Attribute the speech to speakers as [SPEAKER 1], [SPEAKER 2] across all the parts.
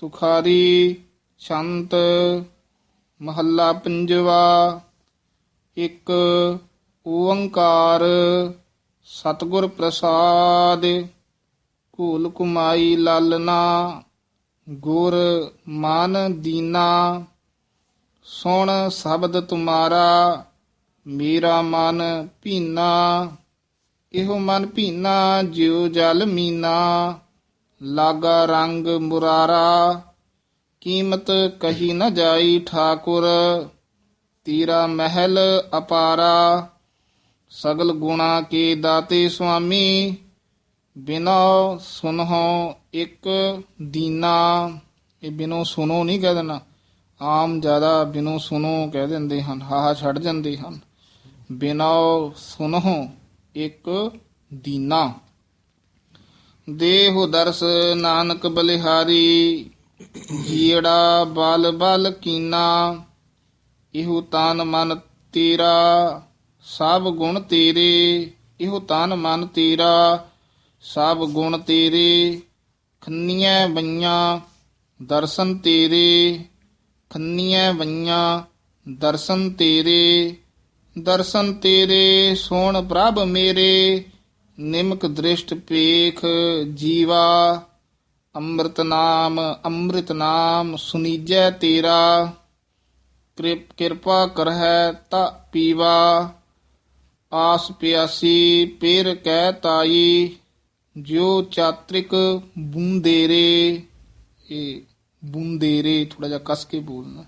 [SPEAKER 1] ਤੁਖਾਰੀ ਸੰਤ ਮਹੱਲਾ ਪੰਜਵਾ, ਇੱਕ ਓੰਕਾਰ ਸਤਿਗੁਰ ਪ੍ਰਸਾਦ, ਘੂਲ ਕੁਮਾਈ ਲਾਲਨਾ ਗੁਰ ਮਨ ਦੀਨਾ, ਸੁਣ ਸ਼ਬਦ ਤੁਮਾਰਾ, ਮੇਰਾ ਮਨ ਭੀਨਾ, ਇਹੋ ਮਨ ਭੀਨਾ, ਜਿਉ ਜਲ ਮੀਨਾ। ਲਾਗਾ ਰੰਗ ਮੁਰਾਰਾ, ਕੀਮਤ ਕਹੀ ਨ ਜਾਈ ਠਾਕੁਰ, ਤੀਰਾ ਮਹਿਲ ਅਪਾਰਾ। ਸਗਲ ਗੁਣਾ ਕੇ ਦਾਤੇ ਸੁਆਮੀ, ਬਿਨੋ ਸੁਨਹੁ ਇੱਕ ਦੀਨਾ। ਇਹ ਬਿਨੋ ਸੁਨੋ ਨਹੀਂ ਕਹਿ ਦੇਣਾ, ਆਮ ਜ਼ਿਆਦਾ ਬਿਨੋ ਸੁਨੋ ਕਹਿ ਦਿੰਦੇ ਹਨ ਹਾਹਾ ਛੱਡ ਜਾਂਦੇ ਹਨ। ਬਿਨੋ ਸੁਨਹੁ ਇੱਕ ਦੀਨਾ। ਦੇਹ ਦਰਸ ਨਾਨਕ ਬਲਿਹਾਰੀ, ਜੀੜਾ ਬਲ ਬਲ ਕੀਨਾ, ਇਹੋ ਤਨ ਮਨ ਤੇਰਾ, ਸਭ ਗੁਣ ਤੇਰੇ, ਇਹੋ ਤਨ ਮਨ ਤੇਰਾ, ਸਭ ਗੁਣ ਤੇਰੇ ਖੰਨੀਆਂ ਬਈਆਂ ਦਰਸ਼ਨ ਤੇਰੇ ਖੰਨੀਆਂ ਬਈਆਂ ਦਰਸ਼ਨ ਤੇਰੇ ਦਰਸ਼ਨ ਤੇਰੇ, ਸੋਣ ਪ੍ਰਭ ਮੇਰੇ ਨਿਮਕ ਦ੍ਰਿਸ਼ਟ ਪੇਖ ਜੀਵਾ, ਅੰਮ੍ਰਿਤ ਨਾਮ ਅੰਮ੍ਰਿਤ ਨਾਮ ਸੁਨੀਜੈ ਤੇਰਾ। ਕਿਰਪਾ ਕਰਹਿ ਤਾ ਪੀਵਾ, ਆਸ ਪਿਆਸੀ ਪੇਰ ਕਹਿ ਤਾਈ ਜੋ ਚਾਤ੍ਰਿਕ ਬੂੰਦੇਰੇ। ਇਹ ਬੂੰਦੇਰੇ ਥੋੜਾ ਜਿਹਾ ਕਸ ਕੇ ਬੋਲਣਾ।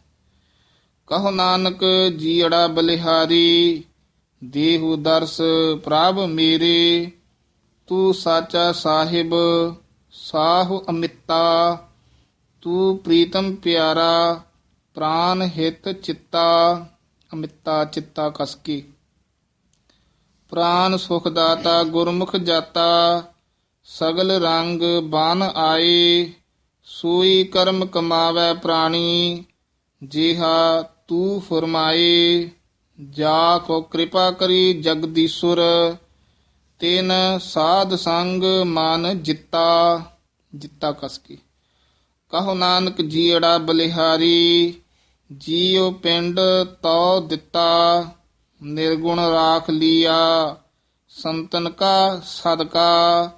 [SPEAKER 1] ਕਹੋ ਨਾਨਕ ਜੀੜਾ ਬਲਿਹਾਰੀ ਦੇਹੁ ਦਰਸ ਪ੍ਰਭ ਮੇਰੇ, ਤੂੰ ਸਾਚਾ ਸਾਹਿਬ, ਸਾਹੁ ਅਮਿਤਾ, ਤੂੰ ਪ੍ਰੀਤਮ ਪਿਆਰਾ, ਪ੍ਰਾਨ ਹਿਤ ਚਿੱਤਾ, ਅਮਿਤਾ ਚਿੱਤਾ ਕਸਕੀ ਕੇ। ਪ੍ਰਾਨ ਸੁਖ ਦਾਤਾ ਗੁਰਮੁਖ ਜਾਤਾ, ਸਗਲ ਰੰਗ ਬਨ ਆਏ, ਸੂਈ ਕਰਮ ਕਮਾਵੇ ਪ੍ਰਾਣੀ, ਜਿਹਾ ਤੂੰ ਫਰਮਾਏ। ਜਾ ਕੋ ਕਿਰਪਾ ਕਰੀ ਜਗਦੀਸ਼ੁਰ, ਤਿਨ ਸਾਧ ਸੰਗ ਮਨ ਜਿੱਤਾ। ਜਿੱਤਾ ਕਸਕੀ ਕਹੋ ਨਾਨਕ ਜੀੜਾ ਬਲਿਹਾਰੀ, ਜੀਉ ਪਿੰਡ ਤਉ ਦਿੱਤਾ। ਨਿਰਗੁਣ ਰਾਖ ਲੀਆ, ਸੰਤਨ ਕਾ ਸਦਕਾ।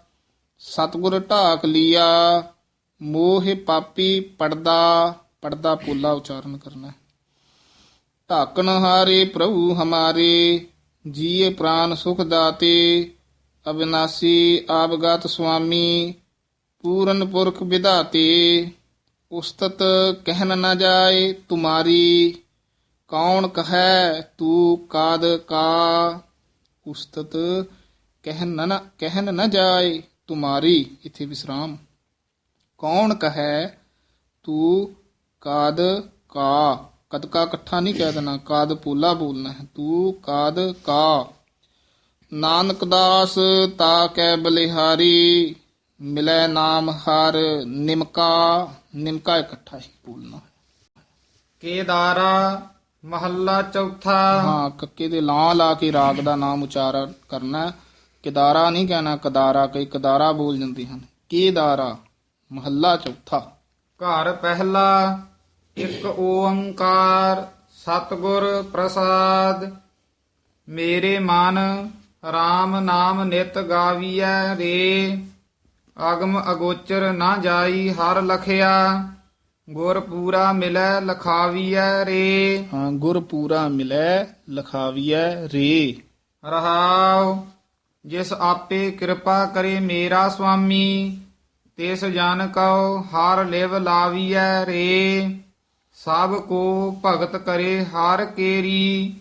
[SPEAKER 1] ਸਤਗੁਰ ਢਾਕ ਲੀਆ, ਮੋਹ ਪਾਪੀ ਪੜਦਾ। ਪੜਦਾ ਪੋਲਾ ਉਚਾਰਨ ਕਰਨਾ। ਹੈ। ਢਾਕਨ ਹਾਰੇ ਪ੍ਰਭੂ ਹਮਾਰੇ, ਜੀਏ ਪ੍ਰਾਨ ਸੁਖ ਦਾਤੇ, ਅਬਿਨਾਸੀ ਆਬਗਤ ਸੁਆਮੀ, ਪੂਰਨ ਪੁਰਖ ਵਿਧਾਤੇ, ਉਸਤਤ ਕਹਿਨ ਨਾ ਜਾਏ ਤੁਮਾਰੀ, ਕੌਣ ਕਹੈ ਤੂੰ ਕਾਦ ਕਾ, ਉਸਤਤ ਕਹਿਨ ਨ ਕਹਿਨ ਨਾ ਜਾਏ ਤੁਮਾਰੀ, ਇਥੇ ਵਿਸਰਾਮ ਕੌਣ ਕਹੈ ਤੂੰ ਕਾਦ ਕਾ ਕਦ ਕਾ ਇਕੱਠਾ ਨਹੀਂ ਕਹਿ ਦੇਣਾ ਕਾਦ ਪੂਲਾ ਬੋਲਣਾ ਹੈ ਤੂੰ ਕਾਦ ਕਾ। ਨਾਨਕ ਦਾਸ ਤਾ ਕੈ ਬਲਿਹਾਰੀ ਮਿਲੈ ਨਾਮ ਹਰ ਨਿਮਕਾ। ਨਿਮਕਾ ਇਕੱਠਾ ਹੀ ਬੋਲਣਾ
[SPEAKER 2] ਕੇਦਾਰਾ ਮਹੱਲਾ ਚੌਥਾ।
[SPEAKER 1] ਹਾਂ ਕੱਕੇ ਦੇ ਲਾਂ ਲਾ ਕੇ ਰਾਗ ਦਾ ਨਾਮ ਉਚਾਰਨ ਕਰਨਾ। ਕਿਦਾਰਾ ਨਹੀਂ ਕਹਿਣਾ ਕਦਾਰਾ ਕਈ ਕਦਾਰਾ ਬੋਲ ਜਾਂਦੇ ਹਨ। ਕੇਦਾਰਾ ਮਹੱਲਾ ਚੌਥਾ।
[SPEAKER 2] ਘਰ ਪਹਿਲਾ ਇੱਕ ਓੰਕਾਰ ਸਤਿਗੁਰ ਪ੍ਰਸਾਦ। ਮੇਰੇ ਮਨ RAM ਨਾਮ ਨਿਤ ਗਾਵੀਐ ਰੇ। ਅਗਮ ਅਗੋਚਰ ਨਾ ਜਾਈ ਹਰ ਲਖਿਆ। ਗੁਰ ਪੂਰਾ ਮਿਲੈ ਲਖਾਵੀਐ ਰੇ।
[SPEAKER 1] ਹਾਂ ਗੁਰ ਪੂਰਾ ਮਿਲੈ ਲਖਾਵੀਐ ਰੇ।
[SPEAKER 2] ਰਹਾਉ ਜਿਸ ਆਪੇ ਕਿਰਪਾ ਕਰੇ ਮੇਰਾ ਸੁਆਮੀ ਤਿਸ ਜਨ ਕਉ ਹਰ ਲਿਵ ਲਾਵੀਐ ਰੇ। ਸਭ ਕੋ ਭਗਤ ਕਰੇ ਹਰ ਕੇਰੀ,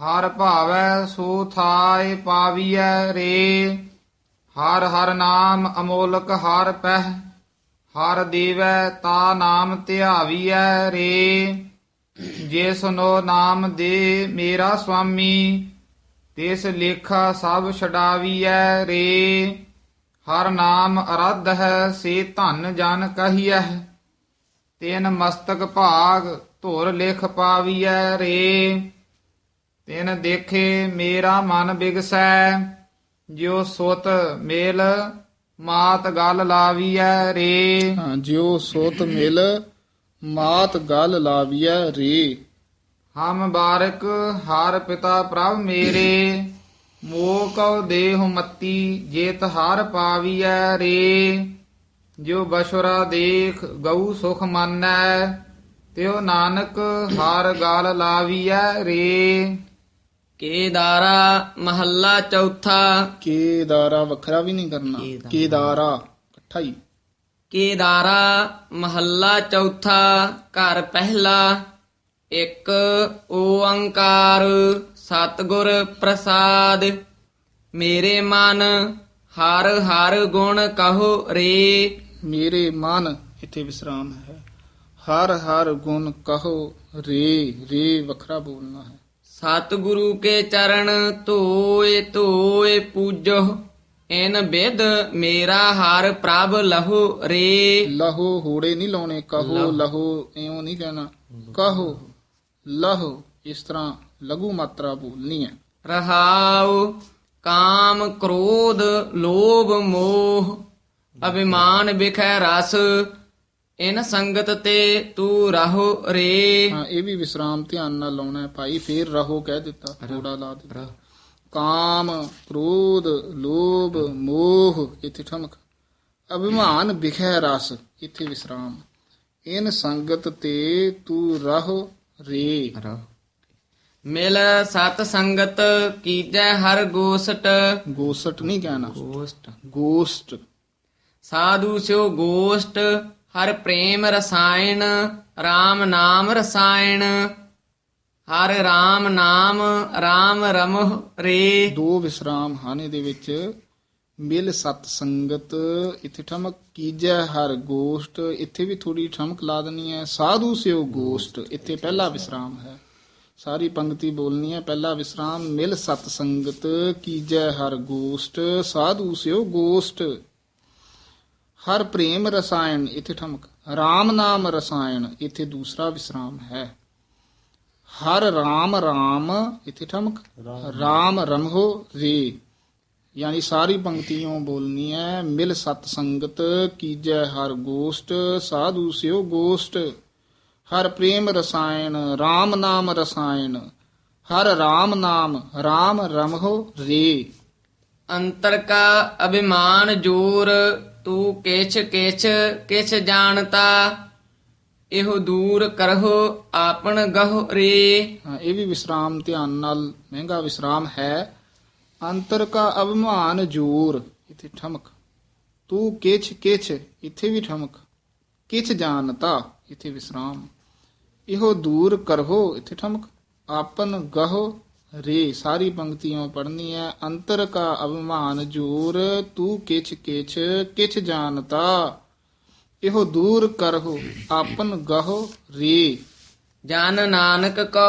[SPEAKER 2] ਹਰ ਭਾਵੈ ਸੋ ਥਾਇ ਪਾਵੀਐ ਰੇ। ਹਰ ਹਰ ਨਾਮ ਅਮੋਲਕ ਹਰ ਪਹਿ, ਹਰ ਦੇਵੈ ਤਾ ਨਾਮ ਧਿਆਵੀਐ ਰੇ। ਜਿਸਨੋ ਨਾਮ ਦੇ ਮੇਰਾ ਸੁਆਮੀ ਤਿਸ ਲੇਖਾ ਸਭ ਛਡਾਵੀਐ ਰੇ। ਹਰ ਨਾਮ ਅਰਧ ਹੈ ਸੇ ਧਨ ਜਨ ਕਹੀਐ। ਤੈਨ ਮਸਤਕ ਭਾਗ ਧੁਰ ਲਿਖ ਪਾਵੀਐ ਰੇ। ਤਿਨ ਦੇਖੇ ਮੇਰਾ ਮਨ ਬਿਗਸੈ ਜਿਉ ਸੁਤ ਮੇਲ ਮਾਤ ਗਲ ਲਾਵੀਐ ਰੇ।
[SPEAKER 1] ਹਾਂ ਜਿਉ ਸੋਤ ਮਿਲ ਮਾਤ ਗਲ ਲਾਵੀਐ ਰੇ।
[SPEAKER 2] ਹਮ ਬਾਰਕ ਹਰ ਪਿਤਾ ਪ੍ਰਭ ਮੇਰੇ ਮੋਹ ਕਉ ਦੇਹੁ ਮਤੀ ਜੇਤ ਹਰ ਪਾਵੀਐ ਰੇ। ਜੋ ਬਸ਼ੁਰਾ ਦੇਖ ਗਊ ਸੁਖ ਮੰਨੈ ਤਿਉ ਨਾਨਕ ਹਰ ਗਲ ਲਾਵੀਐ ਰੇ।
[SPEAKER 3] ਕੇਦਾਰਾ ਮਹੱਲਾ ਚੌਥਾ।
[SPEAKER 1] ਕੇਦਾਰਾ ਵੱਖਰਾ ਵੀ ਨਹੀਂ ਕਰਨਾ।
[SPEAKER 3] ਕੇਦਾਰਾ।
[SPEAKER 1] ਕੇਦਾਰਾ ਇਕੱਠਾ ਹੀ।
[SPEAKER 3] ਕੇਦਾਰਾ ਮਹੱਲਾ ਚੌਥਾ ਘਰ ਪਹਿਲਾ ਇੱਕ ਓੰਕਾਰ ਸਤਿਗੁਰ ਪ੍ਰਸਾਦ ਮੇਰੇ ਮਨ ਹਰ ਹਰ ਗੁਣ ਕਹੋ ਰੇ।
[SPEAKER 1] ਮੇਰੇ ਮਨ ਇੱਥੇ ਵਿਸਰਾਮ ਹੈ। ਹਰ ਹਰ ਗੁਣ ਕਹੋ ਰੇ। ਰੇ ਵੱਖਰਾ ਬੋਲਣਾ ਹੈ।
[SPEAKER 3] ਸਤਿਗੁਰੂ ਕੇ ਚਰਨ ਧੋਏ ਧੋਏ ਪੂਜੋ। ਇਨ ਬਿਦ ਮੇਰਾ ਹਰ ਪ੍ਰਭ ਲਹੋ ਰੇ।
[SPEAKER 1] ਲਹੋ ਹੋੜੇ ਨਹੀਂ ਲਾਉਣੇ ਕਹੋ ਲਹੋ। ਇਉਂ ਨਹੀਂ ਕਹਿਣਾ। ਕਹੋ ਲਹੋ ਇਸ ਤਰ੍ਹਾਂ ਲਘੂ ਮਾਤਰਾ ਬੋਲਣੀ ਹੈ।
[SPEAKER 3] ਰਹਾਉ ਕਾਮ ਕ੍ਰੋਧ ਲੋਭ ਮੋਹ ਅਭਿਮਾਨ ਵਿਖੈ ਰਸ ਇਨ ਸੰਗਤ ਤੇ ਤੂੰ ਰਹੋ ਰੇ।
[SPEAKER 1] ਹਾਂ ਇਹ ਵੀ ਵਿਸਰਾਮ ਧਿਆਨ ਨਾਲ ਲਾਉਣਾ ਹੈ ਭਾਈ ਫੇਰ ਰਹੋ ਕਹਿ ਦਿੱਤਾ ਹੋੜਾ ਲਾ ਦਿੱਤਾ। ਕਾਮ ਕ੍ਰੋਧ ਲੋਭ ਮੋਹ ਇੱਥੇ ਠਮਕ। ਅਭਿਮਾਨ ਵਿਖੈ ਰਸ ਇੱਥੇ ਵਿਸਰਾਮ। ਇਨ ਸੰਗਤ ਤੇ ਤੂੰ ਰਹੋ ਰੇ।
[SPEAKER 3] ਮਿਲ ਸਤ ਸੰਗਤ ਕੀਜੈ ਹਰ ਗੋਸਟ।
[SPEAKER 1] ਗੋਸਟ ਨਹੀਂ ਕਹਿਣਾ।
[SPEAKER 3] ਗੋਸਟ।
[SPEAKER 1] ਗੋਸਟ।
[SPEAKER 3] ਸਾਧੂ ਸਿਓ ਗੋਸ਼ਟ ਹਰ ਪ੍ਰੇਮ ਰਸਾਇਣ RAM ਨਾਮ ਰਸਾਇਣ। ਹਰ RAM ਨਾਮ RAM ਰਮਹ ਰੇ।
[SPEAKER 1] ਦੋ ਵਿਸਰਾਮ ਹਨ ਇਹਦੇ ਵਿੱਚ ਮਿਲ ਸਤ ਸੰਗਤ ਇੱਥੇ ਠਮਕ ਕੀਜੈ ਹਰ ਗੋਸ਼ਟ। ਇੱਥੇ ਵੀ ਥੋੜੀ ਠਮਕ ਲਾ ਦੇਣੀ ਹੈ ਸਾਧੂ ਸਿਓ ਗੋਸ਼ਟ ਇੱਥੇ ਪਹਿਲਾ ਵਿਸਰਾਮ ਹੈ। ਸਾਰੀ ਪੰਕਤੀ ਬੋਲਣੀ ਹੈ। ਪਹਿਲਾ ਵਿਸਰਾਮ, ਮਿਲ ਸਤ ਸੰਗਤ, ਕੀਜੈ ਹਰ ਗੋਸ਼ਟ, ਸਾਧੂ ਸਿਓ ਗੋਸ਼ਟ। ਹਰ ਪ੍ਰੇਮ ਰਸਾਇਣ, ਇੱਥੇ ਠਮਕ। RAM ਨਾਮ ਰਸਾਇਣ, ਇੱਥੇ ਦੂਸਰਾ ਵਿਸਰਾਮ ਹੈ। ਹਰ RAM RAM ਇੱਥੇ ਠਮਕ। RAM ਰਮਹੋ ਰੇ। ਯਾਨੀ ਸਾਰੀ ਪੰਕਤੀਆਂ ਬੋਲਣੀ ਹੈ, ਮਿਲ ਸਤ ਸੰਗਤ, ਕੀਜੈ ਹਰ ਗੋਸ਼ਟ, ਸਾਧੂ ਸਿਓ ਗੋਸ਼ਟ। ਹਰ ਪ੍ਰੇਮ ਰਸਾਇਣ RAM ਨਾਮ ਰਸਾਇਣ ਹਰ RAM ਨਾਮ RAM ਰਮਹੋ ਰੇ।
[SPEAKER 3] ਅੰਤਰ ਕਾ ਅਭਿਮਾਨ ਜੋਰ ਤੂੰ ਕਿਛ ਕਿਛ ਕਿਛ ਜਾਣਤਾ ਇਹੋ ਦੂਰ ਕਰਹੁ ਆਪਨ ਗਹੁ ਰੇ।
[SPEAKER 1] ਹਾਂ, ਇਹ ਵੀ ਵਿਸਰਾਮ ਧਿਆਨ ਨਾਲ ਮਹਿੰਗਾ ਵਿਸਰਾਮ ਹੈ। ਅੰਤਰ ਕਾ ਅਭਿਮਾਨ ਜੋਰ ਇੱਥੇ ਠਮਕ। ਤੂੰ ਕਿਛ ਕਿਛ ਇੱਥੇ ਵੀ ਠਮਕ। ਕਿਛ ਜਾਣਤਾ। ਇੱਥੇ ਵਿਸਰਾਮ। ਇਹੋ ਦੂਰ ਕਰਹੋ ਇੱਥੇ ਠਮਕ। ਆਪਨ ਗਹੋ ਰੇ ਸਾਰੀ ਪੰਕਤੀਆਂ ਪੜ੍ਹਨੀ ਹੈ ਅੰਤਰ ਕਾ ਅਭਿਮਾਨ ਜੋਰ ਤੂੰ ਕਿਛ ਕਿਛ ਕਿਛ ਜਾਣਤਾ। ਇਹੋ ਦੂਰ ਕਰਹੋ ਆਪਨ ਗਹੋ ਰੇ।
[SPEAKER 3] ਜਨ ਨਾਨਕ ਕੋ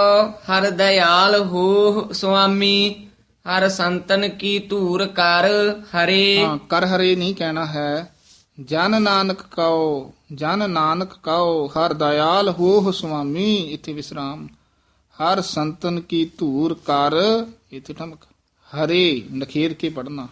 [SPEAKER 3] ਹਰ ਦਇਆਲ ਹੋ ਸੁਆਮੀ। ਹਰ ਸੰਤਨ ਕੀ ਧੂਰ ਕਰ ਹਰੇ।
[SPEAKER 1] ਹਾਂ ਕਰ ਹਰੇ ਨਹੀਂ ਕਹਿਣਾ ਹੈ। ਜਨ ਨਾਨਕ ਕਉ ਜਨ ਨਾਨਕ ਕਉ ਹਰ ਦਇਆਲ ਹੋਹ ਸੁਆਮੀ, ਇੱਥੇ ਵਿਸਰਾਮ। ਹਰ ਸੰਤਨ ਕੀ ਧੂਰ ਕਰ, ਇਥੇ ਠਮਕ। ਹਰੇ, ਨਖੇਰ ਕੇ ਪੜਨਾ